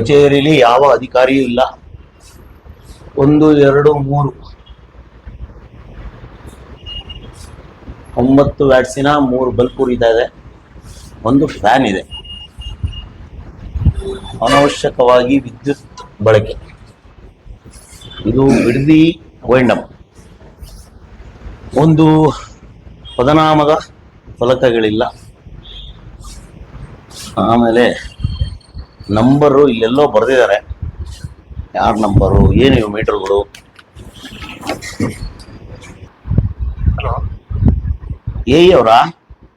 ಕಚೇರಿಲಿ ಯಾವ ಅಧಿಕಾರಿಯೂ ಇಲ್ಲ. ಒಂದು, ಎರಡು, ಮೂರು. ಒಂಬತ್ತು ವ್ಯಾಟ್ಸಿನ ಮೂರು ಬಲ್ಪ್ ಉರಿತಾ ಇದೆ. ಒಂದು ಫ್ಯಾನ್ ಇದೆ. ಅನವಶ್ಯಕವಾಗಿ ವಿದ್ಯುತ್ ಬಳಕೆ. ಇದು ಬಿಡದಿ ವೈಂಡಮ್ ಒಂದು ಪದನಾಮದ ಫಲಕಗಳಿಲ್ಲ. ಆಮೇಲೆ ನಂಬರು ಇಲ್ಲೆಲ್ಲೋ ಬರೆದಿದ್ದಾರೆ. ಯಾರ ನಂಬರು ಏನು ಇವು ಮೀಟರ್ಗಳು ಹಲೋ ಏ ಅವರಾ?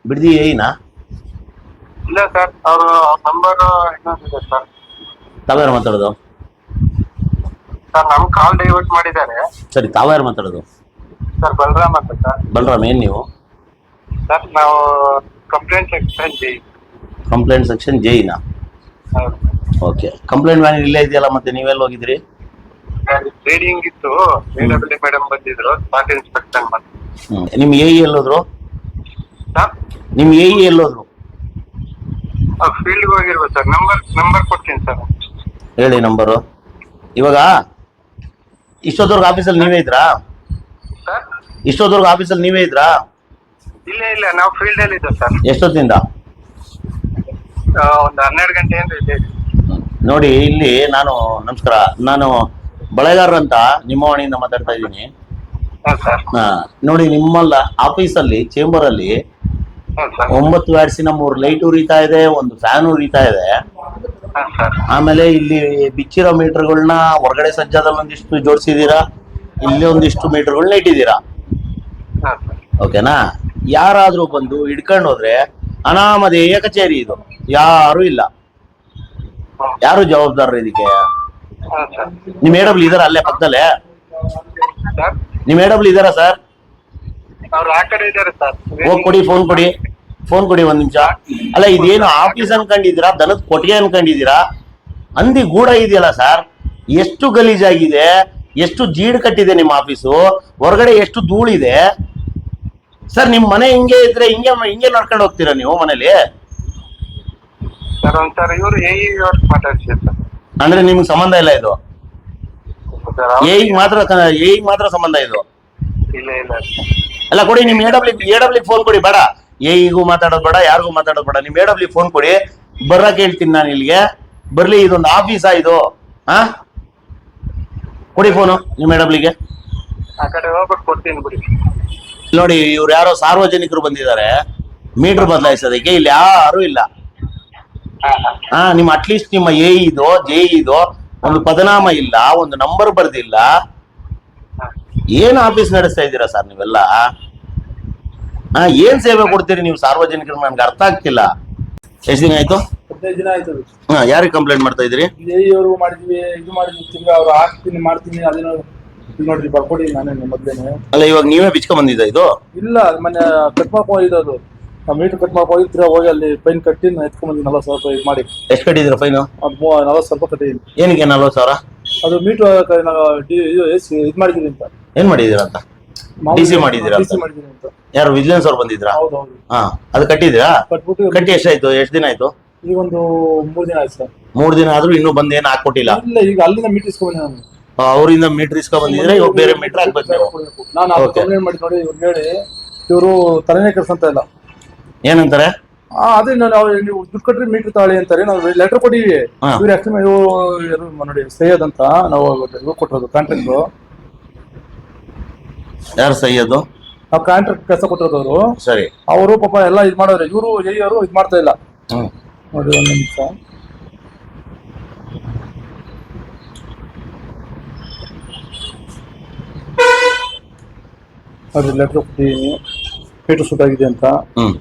ಬಿಡ್ದಿ ಏಯ್ನಾ ಇಲ್ಲ ಸರ್ ಅವರು ನಂಬರ್ ಇನ್ನೊಂದಿದೆ ಸರ್ ತಾವ್ಯಾರು ಮಾತಾಡೋದು? ಸರ್ ನಮ್ ಕಾಲ್ ಡೈವರ್ಟ್ ಮಾಡಿದ್ದಾರೆ. ಸರಿ ತಾವ್ಯಾರು ಮಾತಾಡೋದು. ಸರ್ ಬಲರಾಮ್ ಅಂತ ಸರ್ ಬಲರಾಮ್ ಏನು ನೀವು? ಸರ್ ನಾವು complaint section G complaint section China okay complaint van ಇಲ್ಲೇ ಇದೆಯಲ್ಲ ಮತ್ತೆ ನೀವೆಲ್ಲ ಹೋಗಿದ್ರಿ? ಟ್ರೈನಿಂಗ್ ಇತ್ತು. ಡಬ್ಲ್ಯೂ ಮೇಡಮ್ ಬಂದಿದ್ರು. ಸ್ಪಾಟ್ ಇನ್ಸ್ಪೆಕ್ಟರ್ ಬಂದು ಹ್ಮ್. ನಿಮ್ಮ ಎ ಎಲ್ಲೋದ್ರು ಸರ್ ನಿಮ್ಮ ಎ ಎಲ್ಲೋದ್ರು ಫೀಲ್ಡ್ ಹೋಗಿರ್ಬೋದು ಸರ್ ನಂಬರ್ ನಂಬರ್ ಕೊಡ್ತೀನಿ ಸರ್ ಹೇಳಿ ನಂಬರು ಇವಾಗ ಇಷ್ಟೊತ್ತವರೆಗೆ ಆಫೀಸಲ್ಲಿ ನೀವೇ ಇದ್ರಾ? ಸರ್ ಇಷ್ಟೊತ್ತವರೆಗೆ ಆಫೀಸಲ್ಲಿ ನೀವೇ ಇದ್ರಾ? ಇಲ್ಲ ಇಲ್ಲ. ನಾವು ಫೀಲ್ಡ್ ಅಲ್ಲಿ ಇದ್ದೇವೆ ಸರ್ ಎಷ್ಟೊತ್ತಿಂದ? ಒಂದು ಹನ್ನೆರಡು ಗಂಟೆ ನೋಡಿ ಇಲ್ಲಿ ನಾನು ನಮಸ್ಕಾರ. ನಾನು ಬಳೆಗಾರ ಅಂತ ನಿಮ್ಮ ವಾಣಿಯಿಂದ ಮಾತಾಡ್ತಾ ಇದ್ದೀನಿ. ಹಾಂ ಸರ್ ಹಾ, ನೋಡಿ ನಿಮ್ಮಲ್ಲ ಆಫೀಸಲ್ಲಿ ಚೇಂಬರಲ್ಲಿ ಹಾ ಸರ್ ಒಂಬತ್ತು ವ್ಯಾಟ್ಸಿನ ಮೂರು ಲೈಟ್ ಉರಿತಾ ಇದೆ ಒಂದು ಫ್ಯಾನ್ ಉರಿತಾ ಇದೆ. ಹಾಂ ಸರ್ ಆಮೇಲೆ ಇಲ್ಲಿ ಬಿಚ್ಚಿರೋ ಮೀಟರ್ಗಳನ್ನ ಹೊರಗಡೆ ಸಜ್ಜಾದಲ್ಲಿ ಒಂದಿಷ್ಟು ಜೋಡಿಸಿದೀರಾ ಇಲ್ಲಿ ಒಂದಿಷ್ಟು ಮೀಟರ್ಗಳನ್ನ ಇಟ್ಟಿದ್ದೀರಾ ಹಾಂ ಸರ್ ಓಕೆನಾ? ಯಾರಾದ್ರೂ ಬಂದು ಹಿಡ್ಕೊಂಡು ಹೋದ್ರೆ ಅನಾಮಧೇಯ ಕಚೇರಿ ಇದು. ಯಾರು ಇಲ್ಲ. ಯಾರು ಜವಾಬ್ದಾರರು ಇದಕ್ಕೆ? ನಿಮ್ ಮೇಡಬ್ಲ್ ಇದಾರ ಅಲ್ಲೇ ಪಕ್ಕದಲ್ಲೇ? ನಿಮ್ ಎ ಡಬ್ಲ್ಯೂ ಇದಾರ ಸರ್? ಹೋಗ್ ಕೊಡಿ ಫೋನ್ ಕೊಡಿ. ಫೋನ್ ಕೊಡಿ ಒಂದ್ ನಿಮಿಷ. ಅಲ್ಲ ಇದೇನು ಆಫೀಸ್ ಅನ್ಕೊಂಡಿದ್ದೀರಾ? ದನದ ಕೊಟ್ಟಿಗೆ ಅನ್ಕೊಂಡಿದ್ದೀರಾ? ಹಂದಿ ಗೂಡ ಇದೆಯಲ್ಲ ಸರ್? ಎಷ್ಟು ಗಲೀಜಾಗಿದೆ? ಎಷ್ಟು ಜೀಡ್ ಕಟ್ಟಿದೆ ನಿಮ್ಮ ಆಫೀಸು ಹೊರಗಡೆ ಎಷ್ಟು ಧೂಳಿದೆ? ಸರ್ ನಿಮ್ ಮನೆ ಹಿಂಗೆ ಇದ್ರೆ ಹಿಂಗೆ ಹಿಂಗೆ ನಡ್ಕೊಂಡು ಹೋಗ್ತೀರಾ ನೀವು ಮನೇಲಿ? ಸರ್ ಒಂದ್ಸಲ ಇವರು ಎ ಅವ್ರು ಮಾತಾಡ್ಸಿ ಸರ್. ಅಂದ್ರೆ ನಿಮ್ಗೆ ಸಂಬಂಧ ಇಲ್ಲ ಇದು? ಸರ್ ಅವ್ರು- ಏಗ್ ಮಾತ್ರ ಏಗ್ ಮಾತ್ರ ಸಂಬಂಧ ಇದು? ಇಲ್ಲ ಇಲ್ಲ. ಅಲ್ಲ ಕೊಡಿ ನಿಮ್ A W A W phone ಕೊಡಿ ಬೇಡ. ಏಗೂ ಮಾತಾಡೋದು ಬೇಡ ಯಾರಿಗೂ ಮಾತಾಡೋದು ಬೇಡ. ನಿಮ್ ಎ ಡಬ್ಲ್ಯೂ ಫೋನ್ ಕೊಡಿ. ಬರಕ್ ಹೇಳ್ತೀನಿ ನಾನು ಇಲ್ಲಿಗೆ. ಬರ್ಲಿ ಇದೊಂದು ಆಫೀಸಾ ಇದು? ಹಾ ಕೊಡಿ ಫೋನು ನಿಮ್ ಎ ಡಬ್ಲ್ಯೂಗೆ ಆ ಕಡೆ ಹೋಗ್ಬಿಟ್ಟು ಕೊಡ್ತೀನಿ ಬಿಡಿ. ನೋಡಿ ಇವ್ರು ಯಾರೋ ಸಾರ್ವಜನಿಕರು ಬಂದಿದ್ದಾರೆ. ಮೀಟರ್ ಬದಲಾಯಿಸೋದಕ್ಕೆ ಇಲ್ಲಿ ಯಾರು ಇಲ್ಲ. ಹಾ ನಿಮ್ಮ ಅಟ್ಲೀಸ್ಟ್ ನಿಮ್ಮ ಎ ಇದು ಜೆ ಇದು ಒಂದು ಪದನಾಮ ಇಲ್ಲ ಒಂದು ನಂಬರ್ ಬರ್ದಿಲ್ಲ. ಏನ್ ಆಫೀಸ್ ನಡೆಸ್ತಾ ಇದ್ದೀರಾ ಸರ್ ನೀವೆಲ್ಲ? ಹಾ ಏನ್ ಸೇವೆ ಕೊಡ್ತೀರಿ ನೀವು ಸಾರ್ವಜನಿಕರಿಗೆ ನನ್ಗೆ ಅರ್ಥ ಆಗ್ತಿಲ್ಲ. ಎಷ್ಟು ದಿನ ಆಯ್ತು? ಹದಿನೈದು ದಿನ ಆಯ್ತು. ಹಾ ಯಾರಿಗೆ ಕಂಪ್ಲೇಂಟ್ ಮಾಡ್ತಾ ಇದ್ರಿ ಮಾಡಿದ್ವಿ ಇದು ಮಾಡಿದ್ವಿ ತಿಂಗಳ ಅವ್ರು ಹಾಕ್ತೀನಿ ಮಾಡ್ತೀನಿ ಅದೇನೋ ಇದು ನೋಡ್ರಿ ಬರ್ಕೊಡಿ ನಾನೇ ಮೊದ್ಲೇನೆ ಅಲ್ಲ ಇವಾಗ ನೀವೇ ಬಿಚ್ಕೊಂಡ್ ಬಂದಿದ್ದ ಇದು? ಇಲ್ಲ ಮನೆ ಮೊನ್ನೆ ಕಟ್ ಅದು. ಮೀಟರ್ ಕಟ್ ಮಾಡ್ಕೊಂಡು ಹೋಗಿ ತಿರ್ಗಾ ಹೋಗಿ ಅಲ್ಲಿ ಫೈನ್ ಕಟ್ಟಿ ಎತ್ಕೊಂಡ್ ಬಂದಿದ್ದು ನಲವತ್ತು ಸಾವಿರ ರೂಪಾಯಿ ಇದು ಮಾಡಿ. ಎಷ್ಟು ಕಟ್ಟಿದ್ರು ಫೈನು ಅದು ಮೂ ನಲವತ್ತು ಸಾವಿರ ರೂಪಾಯಿ ಕಟ್ಟಿದ್ದೀನಿ. ಏನಕ್ಕೆ ನಲ್ವತ್ತು ಸಾವಿರ? ಅದು ಮೀಟರ್ ನಾವು ಇದು ಮಾಡಿದ್ದೀನಿ ಅಂತ. ಏನ್ ಮಾಡಿದೀರ ಅಂತ? ಡಿ ಅಂತ? ಸಿ ಮಾಡಿದ್ದೀನಿ ಅಂತ. ಯಾರು ವಿಜಿಲೆನ್ಸ್ ಅವ್ರು ಬಂದಿದ್ರಾ ಹೌದು ಹೌದು. ಹಾ ಅದು ಕಟ್ಟಿದ್ರಾ ಕಟ್ಬಿಟ್ಟು ಕಟ್ಟಿ ಎಷ್ಟಾಯ್ತು? ಎಷ್ಟು ದಿನ ಆಯ್ತು? ಈಗ ಒಂದು ಮೂರು ದಿನ ಆಯ್ತು ಸರ್. ಮೂರ್ ದಿನ ಆದ್ರೂ ಇನ್ನೂ ಬಂದ್ ಏನ್ ಹಾಕೊಟ್ಟಿಲ್ಲ ಇಲ್ಲ ಈಗ ಅಲ್ಲಿಂದ ಮೀಟರ್ ಇಸ್ಕೊಂಡ್ ಬಂದೆ ನಾನು. ಆ, ಅವರಿಂದ ಮೀಟರ್ ಇಸ್ಕೊಂಡ್ ಬಂದಿದ್ರೆ ಇವಾಗ ಬೇರೆ ಮೀಟರ್ ಹಾಕ್ಬೇಕು ನೀವು. ನಾನು ಅದು Okay. ಕಂಪ್ಲೇಂಟ್ ಮಾಡಿ ನೋಡಿ ಇವ್ರು ಹೇಳಿ ಇವರು ತಲೆನೇ ಅಂತ ಇಲ್ಲ. ಏನಂತಾರೆ? ಆ, ಅದೇ ನಾನು ಅವ್ರು ನೀವು ದುಡ್ಡು ಕಟ್ರಿ ಮೀಟರ್ ತಾಳಿ ಅಂತಾರೆ. ನಾವು ಲೆಟರ್ ಕೊಟ್ಟಿವಿ. ಹಾ. ಇವ್ರು ಇವರು ನೋಡಿ ಸೈಯದ್ ಅಂತ ನಾವು ಇವ್ರು ಕೊಟ್ಟಿರೋದು ಕಾಂಟ್ರಾಕ್ಟ್ ಯಾರು ಸೈಯದು ನಾವು ಕಾಂಟ್ರಾಕ್ಟ್ ಕೆಲಸ ಕೊಟ್ಟಿರೋದು ಅವರು. ಸರಿ. ಅವರು ಪಾಪ ಎಲ್ಲ ಇದು ಮಾಡೋರು. ಇವರು ಅವರು ಇದು ಮಾಡ್ತಾ ಇಲ್ಲ. ಹ್ಮ್. ನೋಡಿ ಒಂದು ನಿಮಿಷ. ಅದು ಲೆಟರ್ ಕೊಟ್ಟಿದ್ದೀನಿ ಮೀಟರ್ ಸೂಟ್ ಆಗಿದೆ ಅಂತ. ಹ್ಮ್.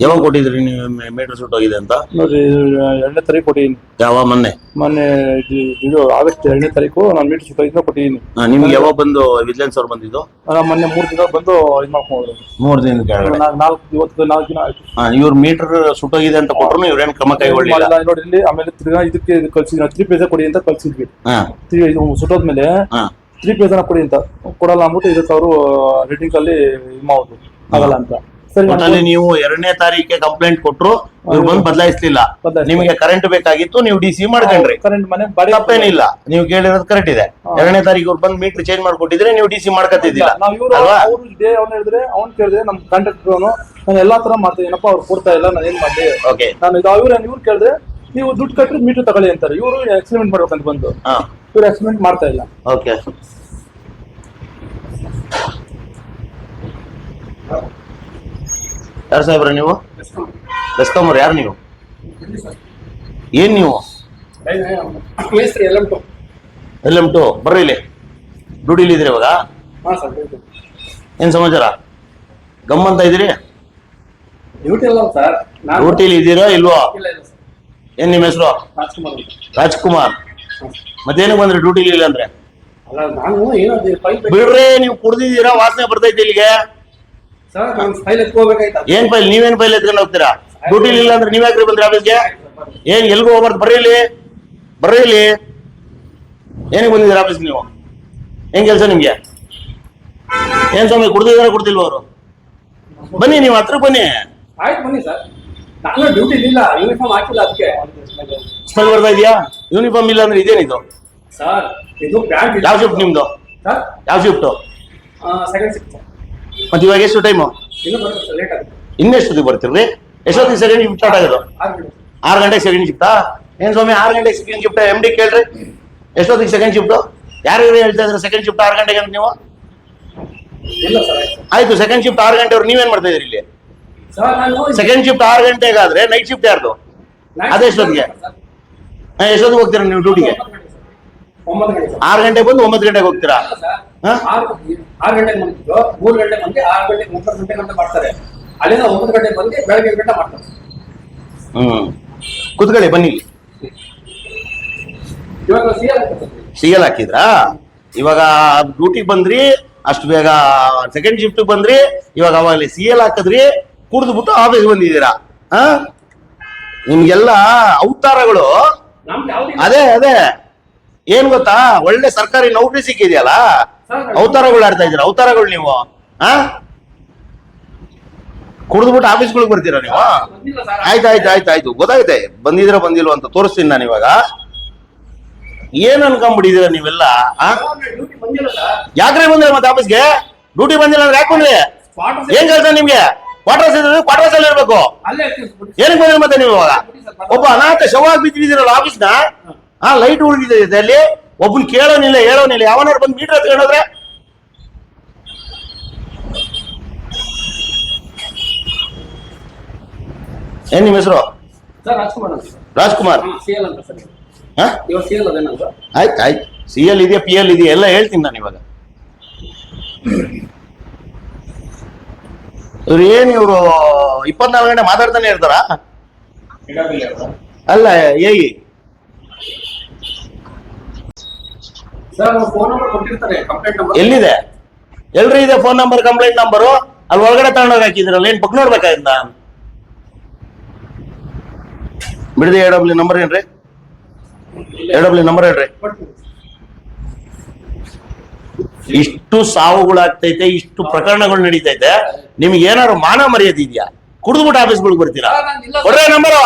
ಯಾವಾಗ ಕೊಟ್ಟಿದ್ರಿ ನೀವು ಮೀಟರ್ ಸುಟ್ ಹೋಗಿದೆ ಅಂತ? ನೋಡಿ ಎರಡನೇ ತಾರೀಕು ಕೊಟ್ಟಿದ್ದೀನಿ. ಯಾವ ಮೊನ್ನೆ? ಮೊನ್ನೆ ಇದು- ಇದು ಆಗಸ್ಟ್ ಎರಡನೇ ತಾರೀಕು ನಾನು ಮೀಟರ್ ಸೂಟ್ ಆಗಿದ್ದ ಕೊಟ್ಟಿದ್ದೀನಿ. ಹಾ, ನಿಮ್ಗೆ ಯಾವಾಗ ಬಂದು ವಿಜಿಲೆನ್ಸ್ ಅವ್ರು ಬಂದಿದ್ದು? ನಾನು ಮೊನ್ನೆ ಮೂರು ದಿನ ಬಂದು ಇದು ಮಾಡ್ಕೊಂಡು ಮೂರು ದಿನ ಕೆಳಗಡೆ. ನಾಲ್ಕು ನಾಲ್ಕು ಇವತ್ತು ನಾಲ್ಕು ದಿನ ಆಯ್ತು. ಇವ್ರ ಮೀಟರ್ ಸುಟ್ಟೋಗಿದೆ ಅಂತ ಕೊಟ್ರು ಇವ್ರೇನ್ ಕ್ರಮ ಕೈಗೊಳ್ಳಿಲ್ಲ? ಮಾಡಿಲ್ಲ, ನೋಡಿ ಇಲ್ಲಿ ಆಮೇಲೆ ತಿರ್ಗಾ ಇದಕ್ಕೆ ಇದು ಕಳ್ಸಿದ್ವಿ ತ್ರೀ ಪೇಜ ಕೊಡಿ ಅಂತ ಕಳ್ಸಿದ್ವಿ. ಹಾ. ತ್ರೀ ಇದು ಸುಟ್ಟೋದ್ಮೇಲೆ ಹಾ. ತ್ರೀ ಪೇಜನ ಕೊಡಿ ಅಂತ. ಕೊಡಲ್ಲ ಅಂದ್ಬಿಟ್ಟು ಇದಕ್ಕೆ ಅವರು ರೇಟಿಂಗ್ ಅಲ್ಲಿ ಇದು ಮಾಡೋದು ಆಗಲ್ಲ ಅಂತ. ಒಟ್ಟಲ್ಲಿ ನೀವು ಎರಡನೇ ತಾರೀಕಿಗೆ ಕಂಪ್ಲೇಂಟ್ ಕೊಟ್ರು ಇವ್ರು ಬಂದು ಬದಲಾಯಿಸ್ಲಿಲ್ಲ. ನಿಮಗೆ ಕರೆಂಟ್ ಬೇಕಾಗಿತ್ತು ನೀವು ಡಿ ಸಿ ಮಾಡ್ಕೊಂಡ್ರಿ. ಕರೆಂಟ್ ಮನೆ ಬಾಡಿ ತಪ್ಪೇನಿಲ್ಲ. ನೀವು ಕೇಳಿರೋದು ಕರೆಕ್ಟ್ ಇದೆ. ಎರಡನೇ ತಾರೀಕು ಇವ್ರು ಬಂದು ಮೀಟರ್ ಚೇಂಜ್ ಮಾಡ್ಕೊಟ್ಟಿದ್ರೆ ನೀವು ಡಿ ಸಿ ಮಾಡ್ಕೊತಿದ್ದಿಲ್ಲ ನಾವ್ ಇವ್ರು ಅಲ್ವಾ? ಅವ್ರು ಇದೇ ಅವ್ನು ಹೇಳಿದ್ರೆ ಅವ್ನ್ ಕೇಳಿದ್ರೆ ನಮ್ ಕಾಂಟ್ರಾಕ್ಟರ್ ಅವನು ನಾನು ಎಲ್ಲಾ ತರ ಮಾಡ್ತೀನಿ ಏನಪ್ಪ ಅವ್ರು ಕೊಡ್ತಾ ಇಲ್ಲ ನಾನು ಏನ್ ಮಾಡ್ಲಿ? ಓಕೆ ನಾನು ಇದು ಇವ್ರು ಇವ್ರು ಕೇಳಿದ್ರೆ ನೀವು ದುಡ್ಡು ಕಟ್ಟಿದ್ರೆ ಮೀಟರ್ ತಗೊಳ್ಳಿ ಅಂತಾರೆ. ಇವರು ಎಕ್ಸ್ಪೆರಿಮೆಂಟ್ ಮಾಡ್ಬೇಕಂತ ಬಂದು. ಇವ್ರು ಎಕ್ಸ್ಪೆರಿಮೆಂಟ್ ಮಾಡ್ತಾ ಇಲ್ಲ. ಓಕೆ ಯಾರು ಸಾಹೇಬ್ರ ನೀವು? ಬೆಸ್ಕಾಮರ್ ಯಾರು ನೀವು? ಏನ್ ನೀವು? L M two. ಬರ್ರಿ ಇಲ್ಲಿ. ಡ್ಯೂಟಿಲಿ ಇದ್ರಿ ಇವಾಗ? ಏನ್ ಸಮಾಚಾರ? ಇದ್ದೀರಿ? ಅಲ್ಲ ಸರ್. ನಾನು ಡ್ಯೂಟಿಲಿ ಇದ್ದೀರಾ ಇಲ್ವೋ? ಏನ್ ನಿಮ್ಮ ಹೆಸರು? ರಾಜ್ಕುಮಾರ್ ಅಂತ. ಮತ್ತೇನಕ್ಕೆ ಬಂದ್ರಿ? ಡ್ಯೂಟಿಲಿ ಇಲ್ಲ ಅಂದ್ರೆ? ಬಿಡ್ರಿ ನೀವು ಕುಡ್ದಿದ್ದೀರಾ? ವಾಸನೆ ಬರ್ತೈತಿ ಇಲ್ಲಿಗೆ ಸರ್ ನಾನು ಫೈಲ್ ಎತ್ಕೋಬೇಕಾಯ್ತು ಏನ್ ಫೈಲ್ ನೀವೇನ್ ಫೈಲ್ ಎತ್ಕೊಂಡು ಹೋಗ್ತೀರಾ? ಡ್ಯೂಟಿ ಇಲ್ಲ ಅಂದ್ರೆ ನೀವ್ ಯಾಕ್ರಿ ಬಂದ್ರಿ ಆಫೀಸ್ಗೆ ಏನ್ ಎಲ್ಗೂ ಹೋಗ್ಬಾರ್ದು? ಬರ್ರಿ ಇಲ್ಲಿ. ಬರ್ರಿ ಇಲ್ಲಿ. ಬಂದಿದ್ದೀರಾ ಆಫೀಸ್ ನೀವು? ಏನ್ ಕೆಲಸ ನಿಮ್ಗೆ? ಏನ್ ಸ್ವಾಮಿ ಕುಡ್ದಿದಾರ ಕುಡ್ದಿಲ್ವ ಅವರು? ಬನ್ನಿ ನೀವು ಹತ್ರ ಬನ್ನಿ. ಆಯ್ತು ಬನ್ನಿ ಸರ್. ನಾನು ಡ್ಯೂಟಿ ಇಲ್ಲ ಯೂನಿಫಾರ್ಮ್ ಹಾಕಿಲ್ಲ ಅದಕ್ಕೆ. ಸ್ಮೆಲ್ ಬರ್ತಾ ಇದೆಯಾ? ಯೂನಿಫಾರ್ಮ್ ಇಲ್ಲ ಅಂದ್ರೆ ಇದೇನಿದು ಸರ್ ಇದು ಯಾವ ಶಿಫ್ಟ್ ನಿಮ್ದು? ಯಾವ ಶಿಫ್ಟ್ ಸೆಕೆಂಡ್ ಸಿಕ್ಸ್ ಮತ್ತೆ ಇವಾಗ ಎಷ್ಟು ಟೈಮು ಇನ್ನೆಷ್ಟೊತ್ತಿಗೆ ಬರ್ತೀರಿ ಎಷ್ಟೊತ್ತಿಗೆ ಸೆಕೆಂಡ್ ಶಿಫ್ಟ್ ಸ್ಟಾರ್ಟ್ ಆಗೋದು? ಆರು ಗಂಟೆಗೆ ಸೆಕೆಂಡ್ ಶಿಫ್ಟಾ ಏನು ಸ್ವಾಮಿ, ಆರು ಗಂಟೆಗೆ ಸೆಕೆಂಡ್ ಶಿಫ್ಟ್ ಎಂ ಡಿ ಕೇಳ್ರಿ. ಎಷ್ಟೊತ್ತಿಗೆ ಸೆಕೆಂಡ್ ಶಿಫ್ಟ್ ಯಾರು ಹೇಳ್ತಾ ಇದ್ರೆ ಸೆಕೆಂಡ್ ಶಿಫ್ಟ್ ಆರು ಗಂಟೆಗೆ ಅಂತ ನೀವು? ಆಯ್ತು ಸೆಕೆಂಡ್ ಶಿಫ್ಟ್ ಆರು ಗಂಟೆವ್ರು ನೀವೇನ್ ಮಾಡ್ತಾ ಇದೀರಿ ಇಲ್ಲಿ? ಸೆಕೆಂಡ್ ಶಿಫ್ಟ್ ಆರು ಗಂಟೆಗಾದ್ರೆ ನೈಟ್ ಶಿಫ್ಟ್ ಯಾರ್ದು? ಅದೇ ಎಷ್ಟೊತ್ತಿಗೆ ಹೋಗ್ತೀರಾ ನೀವು ಡ್ಯೂಟಿಗೆ ಆರು ಗಂಟೆ ಬಂದು ಒಂಬತ್ತು ಗಂಟೆಗೆ ಹೋಗ್ತೀರಾ? ಆರು ಗಂಟೆ ಗಂಟೆಗೆ ಬಂದಿದ್ದು ಮೂರು ಗಂಟೆ ಮಂದಿ ಆರು ಗಂಟೆಗೆ ಒಂಬತ್ತು ಗಂಟೆ ಗಂಟೆ ಮಾಡ್ತಾರೆ. ಅಲ್ಲಿಂದ ಒಂಬತ್ತು ಗಂಟೆ ಬಂದು ಬೆಳಗ್ಗೆ ಗಂಟೆ ಮಾಡ್ತಾರೆ. ಹ್ಮ್. ಕುತ್ಕೊಳ್ಳಿ ಬನ್ನಿ. ಇವಾಗ ಸಿ ಎಲ್ ಹಾಕಿದ್ರಾ? ಇವಾಗ ಡ್ಯೂಟಿಗೆ ಬಂದ್ರಿ ಅಷ್ಟು ಬೇಗ ಸೆಕೆಂಡ್ ಶಿಫ್ಟ್ ಬಂದ್ರಿ ಇವಾಗ ಅವಾಗಲೇ ಸಿ ಎಲ್ ಹಾಕಿದ್ರಿ ಕುಡಿದ್ಬಿಟ್ಟು ಆಫೀಸ್ ಬಂದಿದ್ದೀರಾ? ಹಾ? ನಿಮ್ಗೆಲ್ಲ ಅವತಾರಗಳು? ಅದೇ ಅದೇ. ಏನ್ ಗೊತ್ತಾ? ಒಳ್ಳೆ ಸರ್ಕಾರಿ ನೌಕರಿ ಸಿಕ್ಕಿದೆಯಲ್ಲ? ಅವತಾರಗಳು. ಆಡ್ತಾ ಇದ್ದೀರಾ? ಅವತಾರಗಳು ನೀವು? ಹಾ ಕುಡಿದ್ಬಿಟ್ಟು ಆಫೀಸ್ಗಳಿಗೆ ಬರ್ತೀರಾ ನೀವು? ಬಂದಿಲ್ಲ ಆಯ್ತು ಆಯ್ತು ಆಯ್ತು ಆಯ್ತು. ಗೊತ್ತಾಗುತ್ತೆ. ಬಂದಿದ್ರ ಬಂದಿಲ್ವ ಅಂತ ತೋರಿಸ್ತೀನಿ ನಾನು ಇವಾಗ. ಏನ್ ಅನ್ಕೊಂಡ್ಬಿಟ್ಟಿದೀರ ನೀವೆಲ್ಲ? ಯಾಕ್ರೆ ಬಂದಿಲ್ಲ ಮತ್ತೆ ಆಫೀಸ್ಗೆ? ಡ್ಯೂಟಿ ಬಂದಿಲ್ಲ ಅಂದ್ರೆ ಯಾಕೆ ಬಂದ್ರಿ? ಏನ್ ಕೆಲಸ ನಿಮ್ಗೆ? ಕ್ವಾರ್ಟರ್ಸ್ ಇದ್ರೆ ಕ್ವಾರ್ಟರ್ಸ್ ಅಲ್ಲಿ ಇರ್ಬೇಕು. ಏನಕ್ಕೆ ಬಂದ್ರಿ ಮತ್ತೆ ನೀವು ಇವಾಗ? ಒಬ್ಬ ಅನಾಥ ಶವವಾಗಿ ಬಿದ್ದಿದ್ದೀರಲ್ಲ ಆಫೀಸ್ನ? ಆ ಲೈಟ್ ಉಳಿದಿದೆ ಅಲ್ಲಿ ಒಬ್ಬನ್ ಕೇಳೋನಿಲ್ಲ ಹೇಳೋನಿಲ್ಲ ಯಾವನಾರು ಬಂದು ಮೀಟರ್ ಹೇಳಿದ್ರೆ ಏನ್ ನಿಮ್ಮ ಹೆಸರು? ಸರ್ ರಾಜ್ಕುಮಾರ್ ಆಯ್ತು ಆಯ್ತು. ಸಿ ಎಲ್ ಇದೆಯಾ ಪಿ ಎಲ್ ಇದೆಯಾ? ಎಲ್ಲ ಹೇಳ್ತೀನಿ ನಾನು ಇವಾಗ. ಇವ್ರು ಏನ್ ಇವರು ಇಪ್ಪತ್ನಾಲ್ಕು ಗಂಟೆ ಮಾತಾಡ್ತಾನೆ ಇರ್ತಾರ? ಅಲ್ಲ ಏಯ್ ಸರ್ ಫೋನ್ ನಂಬರ್ ಕೊಟ್ಟಿರ್ತಾರೆ ಕಂಪ್ಲೇಂಟ್ ನಂಬರ್ ಎಲ್ಲಿದೆ? ಎಲ್ರಿ ಇದೆ ಫೋನ್ ನಂಬರ್ ಕಂಪ್ಲೇಂಟ್ ನಂಬರು ಅಲ್ಲಿ ಒಳಗಡೆ ತಗೊಂಡೋಗಿ ಹಾಕಿದ್ರಲ್ಲ ಏನ್ ಬುಕ್ ನೋಡ್ಬೇಕಾಗಿತ್ತ ಬಿಡದಿ ಎ ಡಬ್ಲ್ಯೂ ನಂಬರ್ ಏನ್ರಿ? ಎ ಡಬ್ಲ್ಯೂ ನಂಬರ್ ಹೇಳ್ರಿ. ಇಷ್ಟು ಸಾವುಗಳಾಗ್ತೈತೆ ಇಷ್ಟು ಪ್ರಕರಣಗಳು ನಡೀತೈತೆ. ನಿಮ್ಗೆ ಏನಾದ್ರು ಮಾನ ಮರ್ಯಾದೆ ಇದೆಯಾ? ಕುಡಿದ್ಬಿಟ್ಟು ಆಫೀಸ್ಗಳಿಗೆ ಬರ್ತೀರಾ ಕೊಡ್ರಿ ನಂಬರು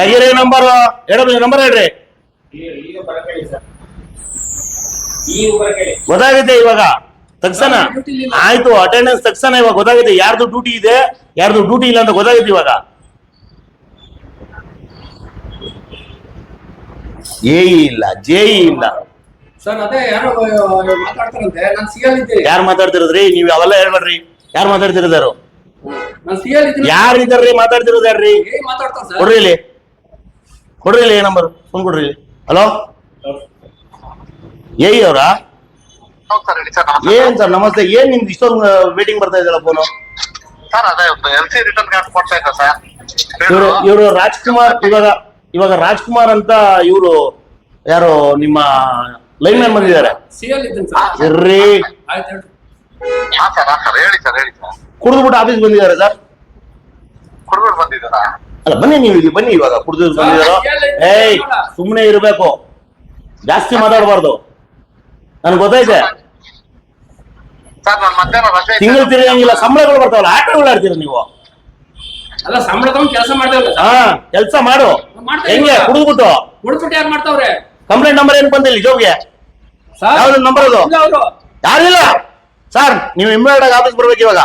ತೆಗೀರಿ ನಂಬರು ಎ ಡಬ್ಲ್ಯೂ ನಂಬರ್ ಹೇಳ್ರಿ. ಗೊತ್ತಾಗುತ್ತೆ ಇವಾಗ. ತಕ್ಷಣ. ಇಲ್ಲ. ಆಯ್ತು ಅಟೆಂಡೆನ್ಸ್ ತಕ್ಷಣ ಇವಾಗ ಗೊತ್ತಾಗುತ್ತೆ ಯಾರ್ದು ಡ್ಯೂಟಿ ಇದೆ ಯಾರ್ದು ಡ್ಯೂಟಿ ಇಲ್ಲ ಅಂತ ಗೊತ್ತಾಗುತ್ತೆ ಇವಾಗ. ಎ ಇಲ್ಲ ಜೆ ಇಲ್ಲ. ಸರ್ ಅದೇ ಯಾರೋ ಮಾತಾಡ್ತಿರೋದ್ರಿ? ನೀವ್ ಅವೆಲ್ಲ ಹೇಳ್ಬೇಡ್ರಿ. ಯಾರು ಮಾತಾಡ್ತಿರೋದಾರು ಯಾರು ಇದ್ದಾರ್ರಿ? ಮಾತಾಡ್ತಿರೋದು ಯಾರ್ರಿ? ಏನ್ ಸರ್ ಕೊಡ್ರಿ ಇಲ್ಲಿ. ಕೊಡ್ರಿ ಇಲ್ಲಿ ನಂಬರ್ ಫೋನ್ ಕೊಡ್ರಿ ಹಲೋ ಏಯ್ ಅವರಾ? ಹೌದು ಸರ್ ಹೇಳಿ ಸರ್ ಏನ್ ಸರ್ ನಮಸ್ತೆ. ಏನ್ ನಿಮ್ದು ಇಷ್ಟೊಂದು ವೇಟಿಂಗ್ ಬರ್ತಾ ಇದೆಯಲ್ಲ ಫೋನು ಸರ್ ಅದೇ ಎಲ್ ಸಿ ರಿಟರ್ನ್ ಕಾರ್ಡ್ ಕೊಡ್ತಾ ಇದ್ದ ಸರ್. ಇವರು ಇವರು ರಾಜ್ಕುಮಾರ್ ಇವಾಗ ಇವಾಗ ರಾಜ್ಕುಮಾರ್ ಅಂತ ಇವರು ಯಾರು ನಿಮ್ಮ ಲೈನ್ ಮ್ಯಾನ್ ಬಂದಿದ್ದಾರೆ? ಸಿ ಎಲ್ ಇದ್ದೀನಿ ಸರ್. ಇರ್ರಿ ಆಯ್ತು ಹೇಳಿ ಹಾ ಸರ್ ಹಾ ಸರ್ ಹೇಳಿ ಸರ್ ಹೇಳಿ ಸರ್. ಕುಡಿದ್ಬಿಟ್ಟು ಆಫೀಸ್ ಬಂದಿದ್ದಾರೆ ಸರ್? ಕುಡ್ಬಿಟ್ಟು ಬಂದಿದ್ದಾರಾ? ಅಲ್ಲ ಬನ್ನಿ ನೀವು ಇಲ್ಲಿ ಬನ್ನಿ ಇವಾಗ ಕುಡಿದು ಬಂದಿದ್ದಾರೋ? ಏಯ್ ಸುಮ್ಮನೆ ಇರಬೇಕು. ಜಾಸ್ತಿ ಮಾತಾಡಬಾರ್ದು. ನನ್ಗೆ ಗೊತ್ತೈತೆ. ತಿಂಗಳು ತಿರುಗಂಗಿಲ್ಲ ಸಂಬಳಗಳು ಬರ್ತಾವಲ್ಲ ಆಟಗಳು ಆಡ್ತೀರ ನೀವು? ಅಲ್ಲ ಸಂಬಳ ತಗೊಂಡ್ ಕೆಲಸ ಮಾಡ್ತಾವಲ್ಲ ಹಾ ಕೆಲಸ ಮಾಡು. ಹೆಂಗೆ? ಕುಡಿದ್ಬಿಟ್ಟು. ಕುಡಿದ್ಬಿಟ್ಟು ಯಾರು ಮಾಡ್ತಾವ್ರೆ? ಕಂಪ್ಲೇಂಟ್ ನಂಬರ್ ಏನ್ ಬಂದಿಲ್ಲ ಜೋಬ್ಗೆ ಸರ್ ಯಾವ್ದು ನಂಬರ್ ಅದು? ಯಾರಿಲ್ಲ? ಸರ್ ನೀವು ಇಮ್ಮಿಡಿಯೇಟ್ ಆಫೀಸ್ ಬರ್ಬೇಕು ಇವಾಗ.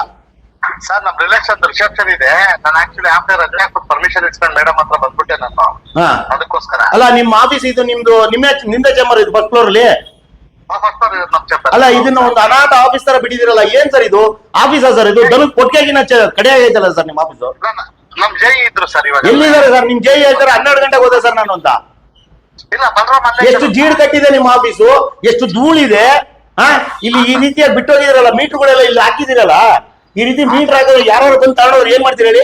ಸರ್ ನಮ್ ರಿಲೇಷನ್ ರಿಸೆಪ್ಷನ್ ಇದೆ. ನಾನು ಆಕ್ಚುಲಿ ಆಫ್ಟರ್ ರಜೆ ಹಾಕ್ಬಿಟ್ಟು ಪರ್ಮಿಷನ್ ಇಸ್ಕೊಂಡು ಮೇಡಮ್ ಹತ್ರ ಬಂದ್ಬಿಟ್ಟೆ ನಾನು. ಹಾ. ಅದಕ್ಕೋಸ್ಕರ. ಅಲ್ಲ ನಿಮ್ಮ ಆಫೀಸ್ ಇದು ನಿಮ್ದು ನಿಮ್ಮ ನಿಂದ ಚೇಂಬರ್ ಇದು ಫಸ್ಟ್ ಫ್ಲೋರ್ ಅಲ್ಲಿ? ಫಸ್ಟ್ ನಮ್ ಅಲ್ಲ ಇದನ್ನ ಒಂದು ಅನಾಥ ಆಫೀಸ್ ತರ ಬಿಟ್ಟಿದಿರಲ್ಲ ಏನ್ ಸರ್ ಇದು? ಆಫೀಸಾ ಸರ್ ಇದು? ದನದ ಕೊಟ್ಟಿಗೆಗಿನ ಕಡೆ ಆಗೈತಲ್ಲ ಸರ್ ನಿಮ್ಮ ಆಫೀಸ್ ನಮ್ ಜೈ ಇದ್ರು ಸರ್ ಇವಾಗ. ಎಲ್ಲಿದ್ದಾರೆ ಸರ್? ನಿಮ್ ಜೈ ಹೇಳ್ತಾರೆ ಹನ್ನೆರಡು ಗಂಟೆಗೆ ಹೋದೆ ಸರ್ ನಾನು ಅಂತ. ಇಲ್ಲ ಎಷ್ಟು ಜೀಡ್ ಕಟ್ಟಿದೆ ನಿಮ್ಮ ಆಫೀಸು ಎಷ್ಟು ಧೂಳಿದೆ? ಹಾ? ಇಲ್ಲಿ ಈ ರೀತಿಯಾಗಿ ಬಿಟ್ಟೋಗಿದಿರಲ್ಲ ಮೀಟರ್ಗಳೆಲ್ಲ ಇಲ್ಲಿ ಹಾಕಿದಿರಲ್ಲ ಈ ರೀತಿ ಮೀಟರ್ ಹಾಕಿದ್ರೆ ಯಾರು ಬಂದು ತಗೊಂಡವ್ರು ಏನ್ ಮಾಡ್ತೀರಿ ಹೇಳಿ?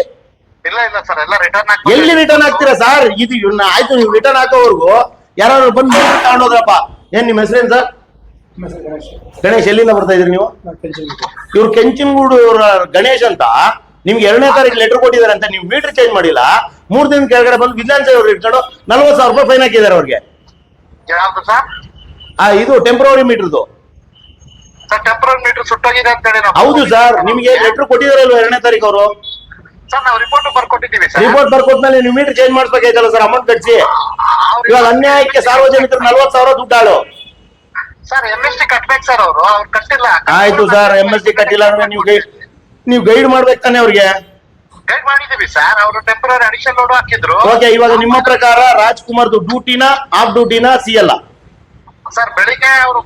ಇಲ್ಲ ಇಲ್ಲ ಸರ್ ಎಲ್ಲ ರಿಟರ್ನ್ ಎಲ್ಲಿ ರಿಟರ್ನ್ ಹಾಕ್ತೀರಾ ಸರ್ ಇದು ಇವ್ನ ಆಯ್ತು ನೀವು ರಿಟರ್ನ್ ಹಾಕೋವರೆಗೂ ಯಾರು ಬಂದು ಮೀಟರ್ ತಗೊಂಡೋದ್ರಪ್ಪ. ಏನ್ ನಿಮ್ಮ ಹೆಸರೇನ್ ಸರ್ ಗಣೇಶ್. ಎಲ್ಲಿಂದ ಬರ್ತಾ ಇದ್ರಿ ನೀವು? ಇವ್ರು ಕೆಂಚನಗೂಡು ಗಣೇಶ್ ಅಂತ. ನಿಮ್ಗೆ ಎರಡನೇ ತಾರೀಕು ಲೆಟರ್ ಕೊಟ್ಟಿದ್ದಾರೆ ಅಂತ ನೀವು ಮೀಟರ್ ಚೇಂಜ್ ಮಾಡಿಲ್ಲ. ಮೂರ್ ದಿನ ಕೆಳಗಡೆ ಬಂದು ವಿಜಿಲೆನ್ಸ್ ಅವ್ರು ಇಟ್ಕೊಂಡು ನಲ್ವತ್ತು ಸಾವಿರ ರೂಪಾಯಿ ಫೈನ್ ಹಾಕಿದ್ದಾರೆ ಅವ್ರಿಗೆ. ಯಾವ್ದು ಸರ್ ಆ ಇದು ಟೆಂಪ್ರವರಿ ಮೀಟರ್ದು ಸರ್ ಟೆಂಪರರಿ ಮೀಟರ್ ಸುಟ್ಟೋಗಿದೆ ಅಂತ ಹೇಳಿ ನಾವು ಹೌದು ಸರ್ ನಿಮ್ಗೆ ಲೆಟರ್ ಕೊಟ್ಟಿದಾರಲ್ವ ಎರಡನೇ ತಾರೀಕು ಅವರು ಸರ್ ನಾವು ರಿಪೋರ್ಟ್ ಬರ್ಕೊಟ್ಟಿದ್ದೀವಿ ಸರ್. ರಿಪೋರ್ಟ್ ಬರ್ಕೊಟ್ಮೇಲೆ ನೀವು ಮೀಟರ್ ಚೇಂಜ್ ಮಾಡಿಸ್ಬೇಕಾಯ್ತಲ್ಲ ಸರ್ ಅಮೌಂಟ್ ಕಟ್ಸಿ. ಇವಾಗ ಅನ್ಯಾಯಕ್ಕೆ ಸಾರ್ವಜನಿಕರು ನಲ್ವತ್ತು ಸಾವಿರ ದುಡ್ಡಾಳು. ಸರ್ ಎಂ ಎಸ್ ಟಿ ಕಟ್ಬೇಕು ಸರ್ ಅವರು ಅವ್ರು ಕಟ್ಟಿಲ್ಲ. ಆಯ್ತು ಸರ್ ಎಂ ಎಸ್ ಟಿ ಕಟ್ಟಿಲ್ಲ ಅಂದ್ರೆ ನೀವು ಗೈಡ್ ನೀವು ಗೈಡ್ ಮಾಡ್ಬೇಕು ತಾನೆ ಅವ್ರಿಗೆ? ಗೈಡ್ ಮಾಡಿದೀವಿ ಸರ್ ಅವರು ಟೆಂಪರರಿ ಅಡಿಷನ್ ಲೋಡ್ ಹಾಕಿದ್ರು. ಓಕೆ ಇವಾಗ ನಿಮ್ಮ ಪ್ರಕಾರ ರಾಜ್ಕುಮಾರ್ದು ಡ್ಯೂಟಿನ ಆಫ್ ಡ್ಯೂಟಿನ ಸಿ ಅಲ್ಲ ಸರ್ ಬೆಳಿಗ್ಗೆ ಅವರು